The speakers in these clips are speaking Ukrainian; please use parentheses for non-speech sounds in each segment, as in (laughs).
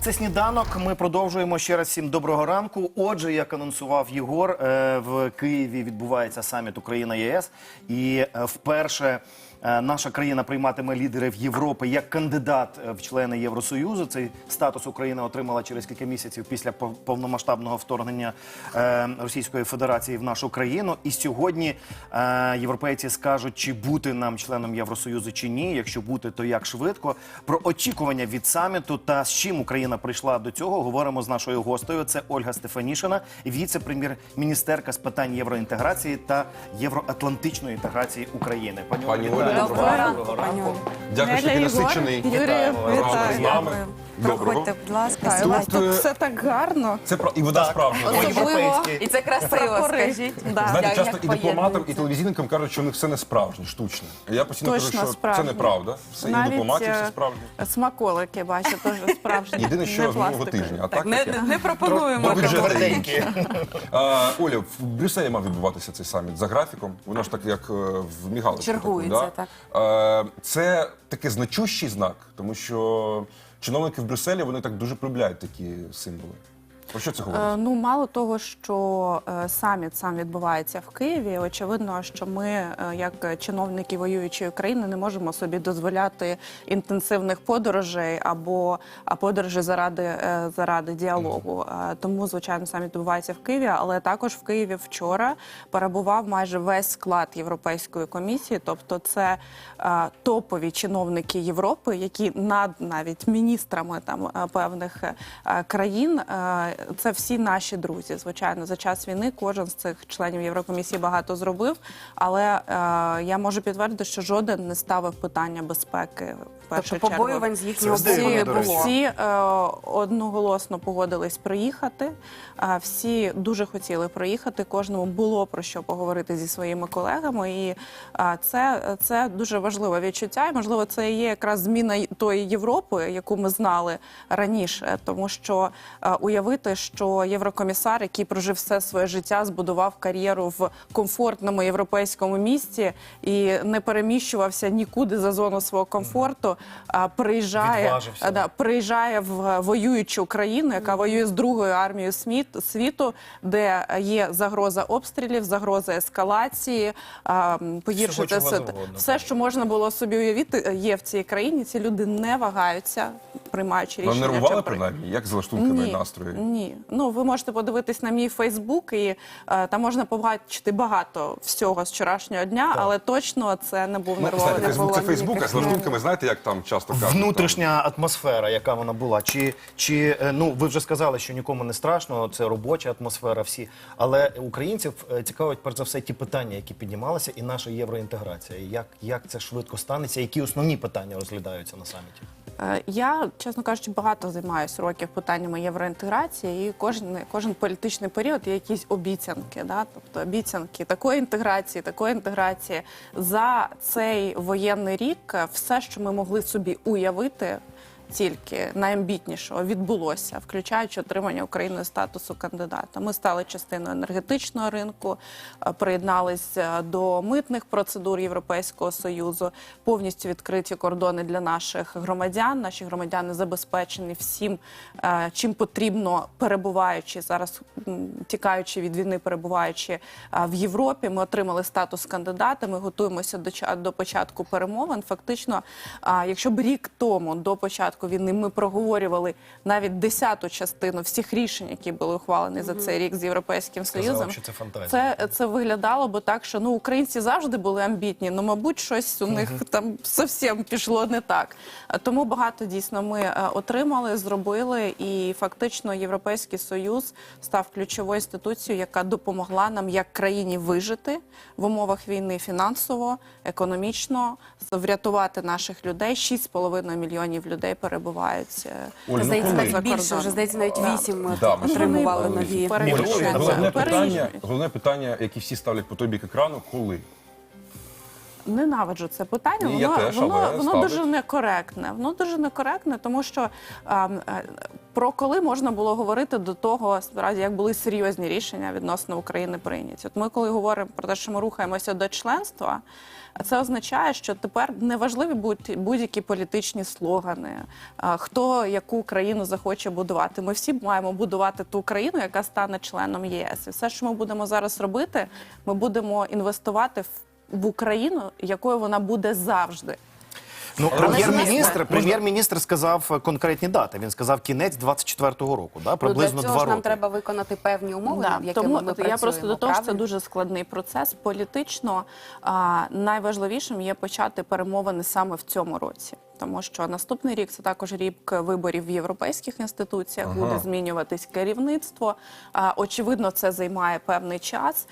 Це сніданок. Ми продовжуємо ще раз всім доброго ранку. Отже, як анонсував Єгор, е, в Києві відбувається саміт Україна ЄС, і е, вперше наша країна прийматиме лідерів Європи як кандидат е, в члени Євросоюзу. Цей статус Україна отримала через кілька місяців після пов- повномасштабного вторгнення е, Російської Федерації в нашу країну. І сьогодні е, європейці скажуть, чи бути нам членом Євросоюзу чи ні. Якщо бути, то як швидко. Про очікування від саміту та з чим Україна прийшла до цього, говоримо з нашою гостею. Це Ольга Стефанішина, віце-прем'єр-міністерка з питань євроінтеграції та євроатлантичної інтеграції України. Пані, Пані вітаю. Доброго ранку. Дякую, що такий насичений. Разом з нами. Доброго. Проходьте, будь ласка, Тут, е, все так гарно. Це про і вода справжня. Особливо. І це красиво, прапори. скажіть. Да. Знаєте, Як- часто і дипломатам, і поєднується. телевізійникам кажуть, що у них все не справжнє, штучне. А Я постійно Точно кажу, що справжнє. це неправда. Все і в Навіть, все е, справжнє. Смаколики, бачу, теж справжні. Єдине, що не з минулого пластикові. тижня, а Так, так не, таке. не пропонуємо. Тверденькі. А, Оля, в Брюсселі мав відбуватися цей саміт за графіком. Воно ж так як е, в мігалочку. Чергується? Е, Це такий значущий знак, тому що чиновники в Брюсселі вони так дуже полюбляють такі символи. Про що це Е. Ну, мало того, що е, саміт сам відбувається в Києві. Очевидно, що ми, е, як чиновники воюючої країни, не можемо собі дозволяти інтенсивних подорожей або подорожей заради е, заради діалогу. Е, Тому, звичайно, саміт відбувається в Києві, але також в Києві вчора перебував майже весь склад Європейської комісії, тобто це е, топові чиновники Європи, які над навіть міністрами там е, певних е, країн. е, Це всі наші друзі. Звичайно, за час війни кожен з цих членів Єврокомісії багато зробив. Але е, я можу підтвердити, що жоден не ставив питання безпеки. в першу Тобто чергу. побоювань з їхнього Всі, всі е, одноголосно погодились приїхати. Е, всі дуже хотіли приїхати. Кожному було про що поговорити зі своїми колегами. І е, це, це дуже важливе відчуття. І можливо, це є якраз зміна тої Європи, яку ми знали раніше. Тому що е, уявити, що єврокомісар, який прожив все своє життя, збудував кар'єру в комфортному європейському місті і не переміщувався нікуди за зону свого комфорту, а приїжджає, да, приїжджає в воюючу країну, яка воює з другою армією сміт- світу, де є загроза обстрілів, загроза ескалації, а, погіршити все, все, що можна було собі уявити, є в цій країні. Ці люди не вагаються, приймаючи Вам рішення. нервували принаймні? Як з лаштунками і ні? Ні. Ну ви можете подивитись на мій Фейсбук, і е, там можна побачити багато всього з вчорашнього дня, але точно це не був Ну, нервовий. знаєте, не Фейсбук було це Фейсбук, а з лаштунками знаєте, як там часто кажуть? там? Внутрішня атмосфера, яка вона була, чи, чи е, ну ви вже сказали, що нікому не страшно, це робоча атмосфера, всі. Але українців е, цікавить перш за все ті питання, які піднімалися, і наша євроінтеграція. Як, як це швидко станеться? Які основні питання розглядаються на саміті? Е, Я, чесно кажучи, багато займаюся років питаннями євроінтеграції, і кожен, кожен політичний період є якісь обіцянки. Да? Тобто обіцянки такої інтеграції, такої інтеграції. За цей воєнний рік е, все, що ми могли собі уявити. Тільки найамбітнішого відбулося, включаючи отримання України статусу кандидата. Ми стали частиною енергетичного ринку, е, приєдналися до митних процедур Європейського союзу, повністю відкриті кордони для наших громадян. Наші громадяни забезпечені всім, е, чим потрібно, перебуваючи зараз, тікаючи від війни, перебуваючи е, в Європі. Ми отримали статус кандидата. Ми готуємося до до початку перемовин. Фактично, якщо б рік тому до початку війни ми проговорювали навіть десяту частину всіх рішень, які були ухвалені за цей рік з європейським Сказали, союзом, що це фантазія. це, це виглядало б так, що ну українці завжди були амбітні. Ну, мабуть, щось у них там зовсім пішло не так. Тому багато дійсно ми е, отримали, зробили, і фактично Європейський союз став ключовою інституцією, яка допомогла нам як країні вижити в умовах війни фінансово, економічно, врятувати наших людей. 6,5 мільйонів людей перебувають. Оль, Здається, ну, навіть більше, вже здається, навіть вісім Да, отримували нові. Оль, Це головне питання, головне питання, яке всі ставлять по той бік екрану, коли? Ненавиджу це питання. Ні, я воно теж, воно, але воно ставлять. дуже некоректне. Воно дуже некоректне, тому що а, е, про коли можна було говорити до того, справді, як були серйозні рішення відносно України прийняті. От ми, коли говоримо про те, що ми рухаємося до членства. Це означає, що тепер не важливі будь- будь-які політичні слогани, а, хто яку країну захоче будувати. Ми всі маємо будувати ту країну, яка стане членом ЄС. І все, що ми будемо зараз робити, ми будемо інвестувати в, в Україну, якою вона буде завжди. Ну, прем'єр-міністр, прем'єр-міністр сказав е, конкретні дати. Він сказав кінець 24-го року, да? приблизно ну, цього два ж нам треба виконати певні умови, Да, якими тому ми я просто до того, що це дуже складний процес. Політично а, найважливішим є почати перемовини саме в цьому році. Тому що наступний рік це також рік виборів в європейських інституціях, буде змінюватись керівництво. Очевидно, це займає певний час.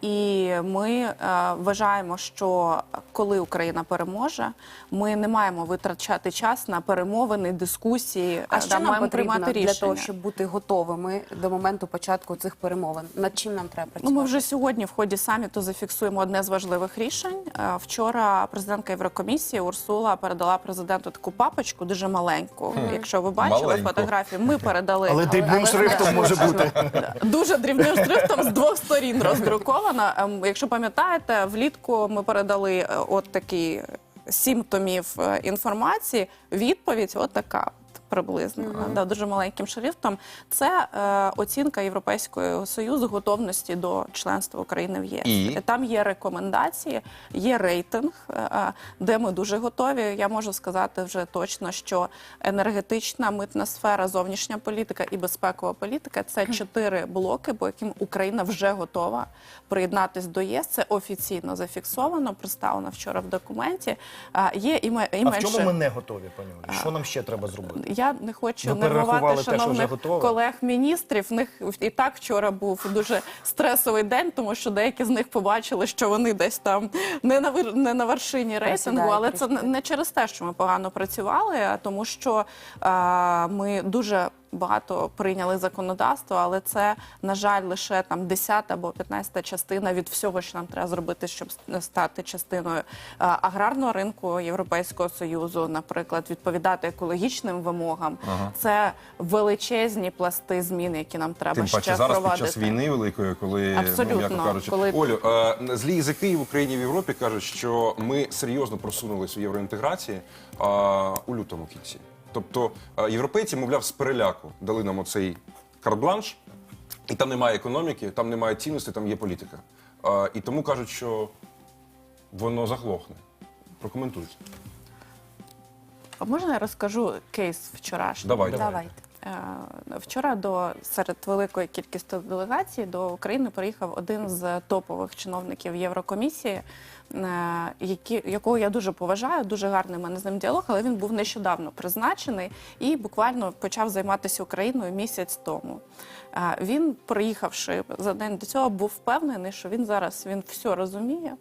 І ми е, вважаємо, що коли Україна переможе, ми не маємо витрачати час на перемовини, дискусії, А е, що нам маємо потрібно приймати для того, щоб бути готовими до моменту початку цих перемовин? Над чим нам треба Ну, ми вже сьогодні в ході саміту зафіксуємо одне з важливих рішень. Е, Вчора президентка Єврокомісії Урсула передала президенту таку папочку, дуже маленьку. Якщо ви бачили Маленьку. фотографії, ми передали Але дрібним але- шрифтом може бути. (laughs) дуже дрібним шрифтом з двох сторін роздрукована. Ем, Якщо пам'ятаєте, влітку ми передали е, от такі сім томів е, інформації. Відповідь от така. Приблизно да, дуже маленьким шрифтом. Це е, оцінка Європейського союзу готовності до членства України в ЄС. І? Там є рекомендації, є рейтинг, е, е, де ми дуже готові. Я можу сказати вже точно, що енергетична митна сфера, зовнішня політика і безпекова політика це чотири блоки, по яким Україна вже готова приєднатись до ЄС. Це офіційно зафіксовано, представлено вчора в документі. А, Є і, і А в чому ми не готові, пані? Що нам ще треба зробити? Я не хочу нервувати те, що вже шановних те, колег міністрів. В них і так вчора був дуже стресовий день, тому що деякі з них побачили, що вони десь там не на не на вершині рейтингу. Але це не через те, що ми погано працювали, а тому, що а, ми дуже. Багато прийняли законодавство, але це на жаль лише там 10 або 15 частина від всього, що нам треба зробити, щоб стати частиною аграрного ринку Європейського союзу, наприклад, відповідати екологічним вимогам. Це величезні пласти змін, які нам треба Тим ще паче зараз під час війни великої, коли Абсолютно, ну, кажучи, коли- Олю, е, злі язики в Україні в Європі кажуть, що ми серйозно просунулися в євроінтеграції е, у лютому кінці. Тобто е, європейці, мовляв, з переляку дали нам оцей карт-бланш, і там немає економіки, там немає цінностей, там є політика. Е, і тому кажуть, що воно заглохне. Прокоментуйте. А Можна я розкажу кейс вчорашній? Давайте. Давайте. Е, Вчора до серед великої кількості делегацій до України приїхав один з топових чиновників Єврокомісії, е, які, якого я дуже поважаю, дуже гарний в мене з ним діалог, але він був нещодавно призначений і буквально почав займатися Україною місяць тому. Е, Він, приїхавши за день до цього, був впевнений, що він зараз він все розуміє.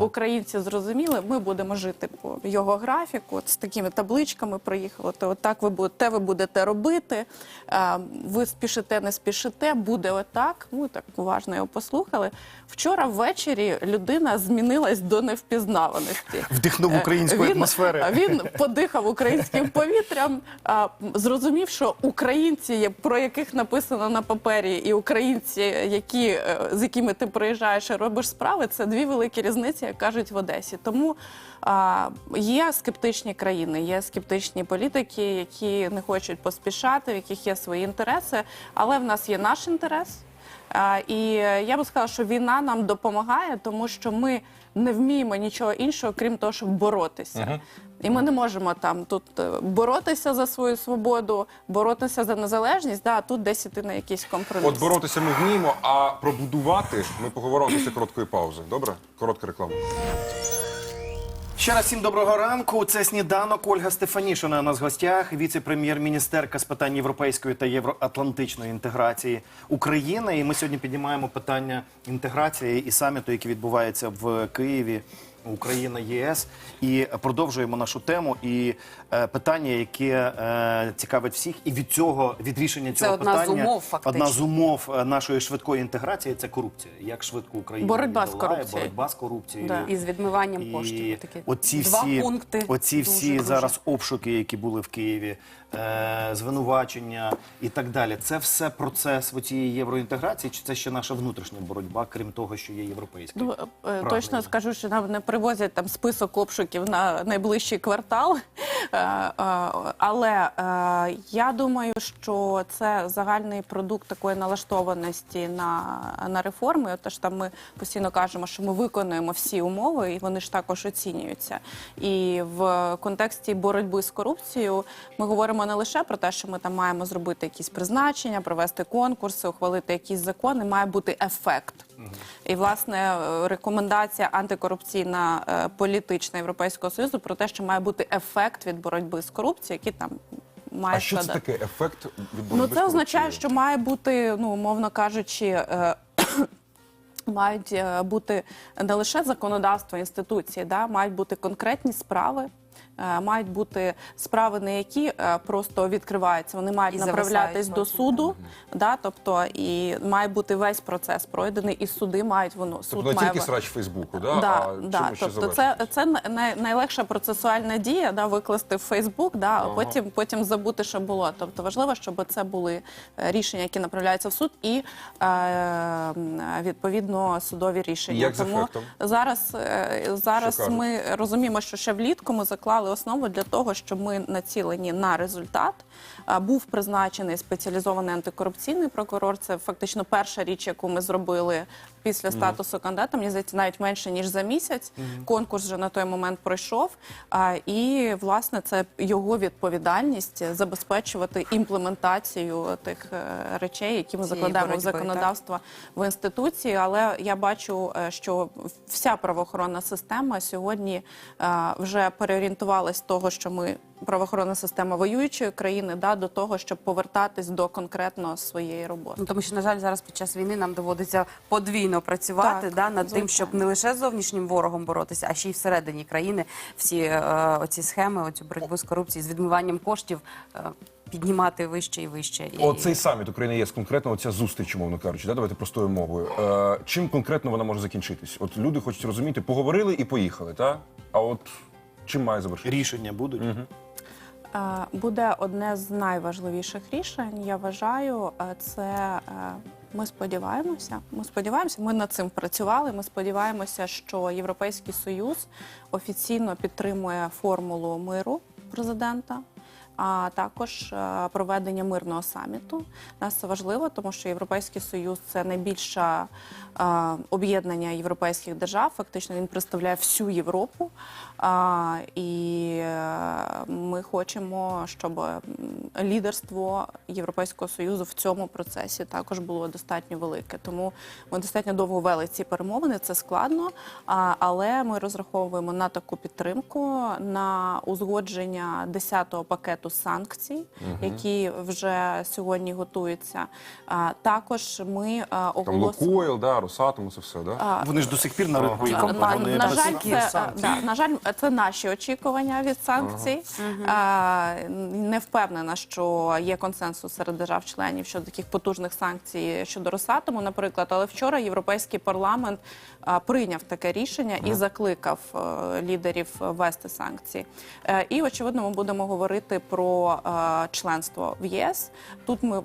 Українці зрозуміли, ми будемо жити по його графіку. От з такими табличками приїхали. То отак ви будете, ви будете робити. е, Ви спішите, не спішите, буде отак. Ну так уважно його послухали. Вчора ввечері людина змінилась до невпізнаваності. Вдихнув Е, української він, атмосфери. Він подихав українським повітрям, а, зрозумів, що українці, про яких написано на папері, і українці, які, е, з якими ти приїжджаєш і робиш справи, це дві великі різниці, як кажуть в Одесі. Тому а, є скептичні країни, є скептичні політики, які не хочуть поспішати, в яких є свої інтереси, але в нас є наш інтерес. І я би сказала, що війна нам допомагає, тому що ми не вміємо нічого іншого, крім того, щоб боротися. І ми не можемо там тут е, боротися за свою свободу, боротися за незалежність, да, а тут десь іти на якийсь компроміс. От боротися ми вміємо, а пробудувати ми поговоримо після короткої паузи. Добре? Коротка реклама. Ще раз всім доброго ранку. Це сніданок. Ольга Стефанішина у нас в гостях, віце-прем'єр-міністерка з питань європейської та євроатлантичної інтеграції України. І ми сьогодні піднімаємо питання інтеграції і саміту, який відбувається в Києві Україна ЄС і продовжуємо нашу тему. І е, питання, яке е, цікавить всіх, і від цього від рішення Це цього одна з питання умов, фактично. одна з умов е, нашої швидкої інтеграції це корупція. Як швидко Україна Боротьба з корупцією. боротьба з корупцією. Да. І з відмиванням І коштів. Такі оці два всі, пункти. оці всі дуже. зараз обшуки, які були в Києві, е, звинувачення і так далі. Це все процес цієї євроінтеграції, чи це ще наша внутрішня боротьба, крім того, що є європейський? Ну, е, точно скажу, що нам не привозять там список обшуків на найближчий квартал. (laughs) Е, е, Але е, я думаю, що це загальний продукт такої налаштованості на, на реформи. Отож, там ми постійно кажемо, що ми виконуємо всі умови, і вони ж також оцінюються. І в контексті боротьби з корупцією ми говоримо не лише про те, що ми там маємо зробити якісь призначення, провести конкурси, ухвалити якісь закони. Має бути ефект. І власне е, рекомендація антикорупційна е, політична Європейського союзу про те, що має бути ефект від боротьби з корупцією, який там має А що це таке ефект від Ну це означає, що має бути, ну умовно кажучи. е, (coughs) Мають бути не лише законодавство інституції, да, мають бути конкретні справи, мають бути справи, не які е, просто відкриваються, вони мають І направлятись до суду, да, тобто і має бути весь процес пройдений, і суди мають воно суд Тобто не має тільки срач Фейсбуку, да? Да, а да. чому Тобто це, це най- найлегша процесуальна дія, да, викласти в Фейсбук, да, а потім, потім забути, що було. Тобто важливо, щоб це були е, рішення, які направляються в суд, і е, відповідно судові рішення. Як Тому ефектом? зараз, е, зараз ми розуміємо, що ще влітку ми заклали основу для того, щоб ми націлені на результат. Був призначений спеціалізований антикорупційний прокурор. Це фактично перша річ, яку ми зробили після статусу кандидата. Мені здається, навіть менше ніж за місяць. Конкурс вже на той момент пройшов. А, І власне це його відповідальність забезпечувати імплементацію тих е, речей, які ми закладаємо в законодавство в інституції. Але я бачу, е, що вся правоохоронна система сьогодні е, вже переорієнтувалась з того, що ми правоохоронна система воюючої країни, да, до того, щоб повертатись до конкретно своєї роботи. Ну, тому що, на жаль, зараз під час війни нам доводиться подвійно працювати Так, да, над тим, щоб не лише з зовнішнім ворогом боротися, а ще й всередині країни всі е, оці схеми, оцю боротьбу з корупцією, з відмиванням коштів е, піднімати вище і вище. І... Оцей саміт України ЄС, конкретно оця зустріч, умовно кажучи, да, давайте простою мовою. Е, чим конкретно вона може закінчитись? От люди хочуть розуміти, поговорили і поїхали, та? А от чим має завершитися? Рішення будуть. Угу. Буде одне з найважливіших рішень. Я вважаю, е, це е, ми сподіваємося. Ми сподіваємося, ми над цим працювали. Ми сподіваємося, що Європейський Союз офіційно підтримує формулу миру президента. А також е, проведення мирного саміту. Нас важливо, тому що Європейський Союз це найбільше об'єднання європейських держав. Фактично він представляє всю Європу. І е, ми хочемо, щоб лідерство Європейського союзу в цьому процесі також було достатньо велике. Тому ми достатньо довго вели ці перемовини. Це складно, але ми розраховуємо на таку підтримку, на узгодження 10-го пакету санкцій, які вже сьогодні готуються. А, також ми е, Там оголосимо. Лукойл, да, Росатом, це все, да? Вони ж до сих пір на ринку. Компанії. Вони на жаль, це, да, на жаль, це наші очікування від санкцій. А, не впевнена, що є консенсус серед держав-членів щодо таких потужних санкцій щодо Росатому, наприклад. Але вчора Європейський парламент а, прийняв таке рішення і закликав е, лідерів ввести санкції. Е, І очевидно, ми будемо говорити про е, членство в ЄС. Тут ми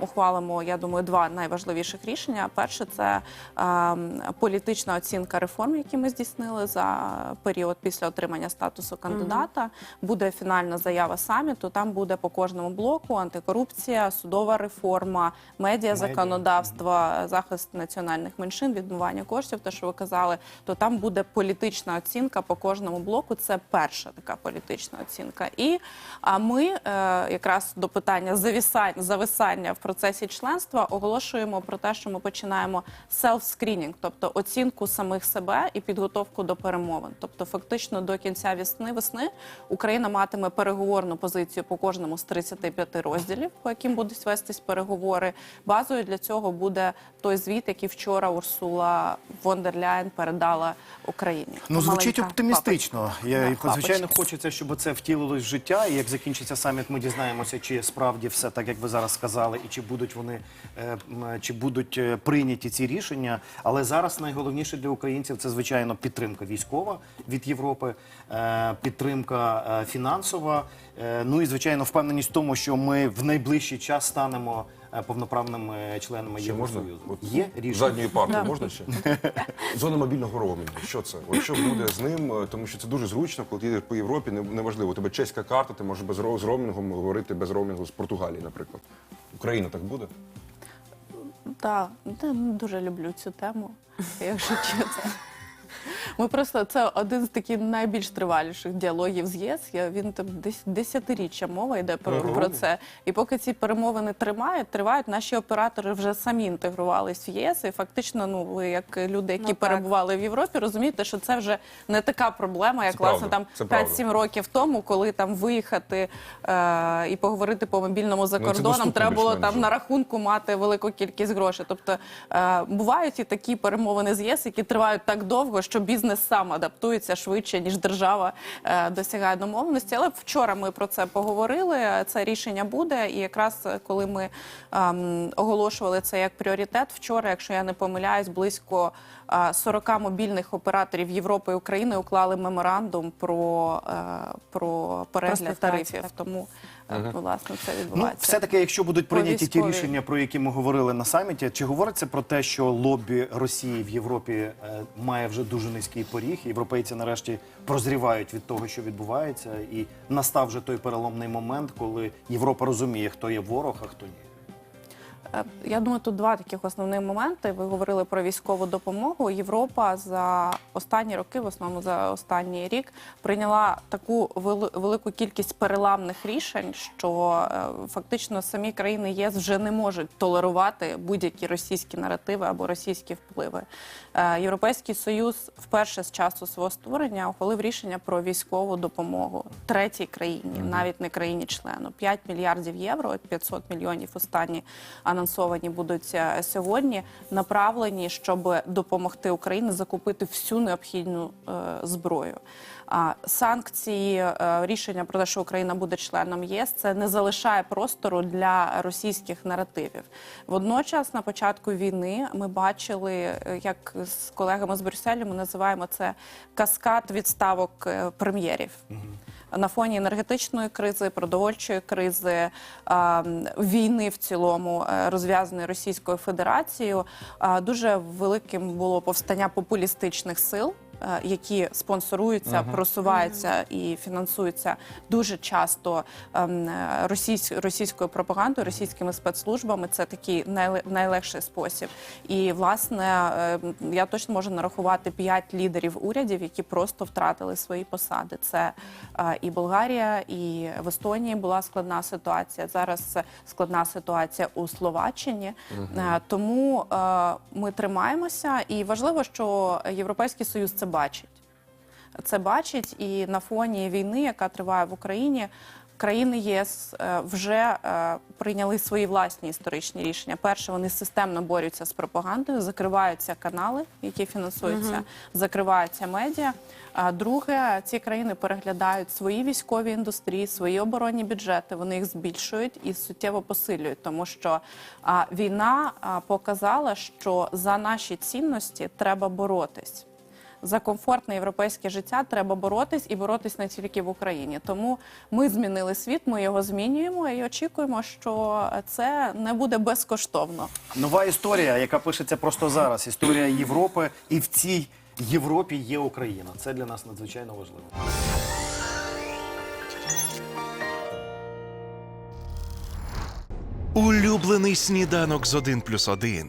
ухвалимо, я думаю, два найважливіших рішення. Перше це е, політична оцінка реформ, які ми здійснили за період після отримання статусу кандидата. Буде фінальна заява саміту. Там буде по кожному блоку антикорупція, судова реформа, медіа законодавство, захист національних меншин, відмивання коштів. Те, що ви казали, то там буде політична оцінка по кожному блоку. Це перша така політична оцінка. І а ми е, якраз до питання завісань, зависання в процесі членства оголошуємо про те, що ми починаємо селф-скрінінг, тобто оцінку самих себе і підготовку до перемовин. Тобто, фактично до кінця весни весни Україна матиме переговорну позицію по кожному з 35 розділів, по яким будуть вестись переговори. Базою для цього буде той звіт, який вчора Урсула фон дер передала Україні. Ну, звучить Маленька оптимістично. Я, Да, звичайно, папочка. хочеться, щоб це втілилось в життя. І як закінчиться саміт, ми дізнаємося, чи справді все так, як ви зараз сказали, і чи будуть вони е, чи будуть е, прийняті ці рішення. Але зараз найголовніше для українців це звичайно підтримка військова від Європи, е, підтримка фінансова. Ну і звичайно, впевненість в тому, що ми в найближчий час станемо е, повноправними членами Ще можна? Євросоюзу. От Є рішення. Задньої партії можна ще? Зона мобільного роумінгу. Що це? От що буде з ним? Е, Тому що це дуже зручно, коли ти їдеш по Європі, не- неважливо. У тебе чеська карта, ти можеш без ро- з роумінгом говорити без роумінгу з Португалії, наприклад. Україна так буде? Так, не дуже люблю цю тему, (laughs) якщо чесно. Ми просто це один з таких найбільш триваліших діалогів з ЄС. Я він там десь десятиріччя мова йде про, Ага. про це. І поки ці перемовини тримають, тривають, наші оператори вже самі інтегрувались в ЄС. І фактично, ну ви як люди, які Ну, перебували в Європі, розумієте, що це вже не така проблема, як Це власне правда, там правда. 5-7 років тому, коли там виїхати е, і поговорити по мобільному за Ну, кордоном, доступно треба було там вже. на рахунку мати велику кількість грошей. Тобто е, бувають і такі перемовини з ЄС, які тривають так довго, що бізнес сам адаптується швидше, ніж держава е, досягає домовленості. Але вчора ми про це поговорили. Це рішення буде. І якраз е, коли ми ем, оголошували це як пріоритет, вчора, якщо я не помиляюсь, близько е, 40 мобільних операторів Європи і України уклали меморандум про, е, про перегляд тарифів. Так. Власне це Ну, відбувається. все-таки, якщо будуть прийняті ті рішення, про які ми говорили на саміті, чи говориться про те, що лобі Росії в Європі е, має вже дуже низький поріг? Європейці нарешті прозрівають від того, що відбувається, і настав вже той переломний момент, коли Європа розуміє, хто є ворог, а хто ні. Е, Я думаю, тут два таких основних моменти. Ви говорили про військову допомогу. Європа за останні роки, в основному за останній рік, прийняла таку велику кількість переламних рішень, що е, фактично самі країни ЄС вже не можуть толерувати будь-які російські наративи або російські впливи. Е, Європейський союз вперше з часу свого створення ухвалив рішення про військову допомогу третій країні, навіть не країні-члену. 5 мільярдів євро, 500 мільйонів останні анонсовані будуть е, сьогодні, направлені, щоб допомогти Україні закупити всю необхідну е, зброю. Санкції, е, рішення про те, що Україна буде членом ЄС, це не залишає простору для російських наративів. Водночас, на початку війни, ми бачили, як з колегами з Брюсселю ми називаємо це каскад відставок прем'єрів. На фоні енергетичної кризи, продовольчої кризи, війни в цілому е, розв'язаної Російською Федерацією, дуже великим було повстання популістичних сил. Е, Які спонсоруються, просуваються і фінансуються дуже часто ем, е, російсь, російською пропагандою, російськими спецслужбами. Це такий найле- найлегший спосіб. І власне е, я точно можу нарахувати п'ять лідерів урядів, які просто втратили свої посади. Це е, і Болгарія, і в Естонії була складна ситуація. Зараз складна ситуація у Словаччині. Е, Тому ми тримаємося, і важливо, що Європейський Союз це бачить. Це бачить, і на фоні війни, яка триває в Україні. Країни єС е, вже е, прийняли свої власні історичні рішення. Перше, вони системно борються з пропагандою, закриваються канали, які фінансуються, закриваються медіа. Друге, ці країни переглядають свої військові індустрії, свої оборонні бюджети. Вони їх збільшують і суттєво посилюють, тому що війна показала, що за наші цінності треба боротись. За комфортне європейське життя треба боротись і боротись не тільки в Україні. Тому ми змінили світ, ми його змінюємо і очікуємо, що це не буде безкоштовно. Нова історія, яка пишеться просто зараз. Історія Європи, і в цій Європі є Україна. Це для нас надзвичайно важливо. Улюблений сніданок з 1 плюс 1.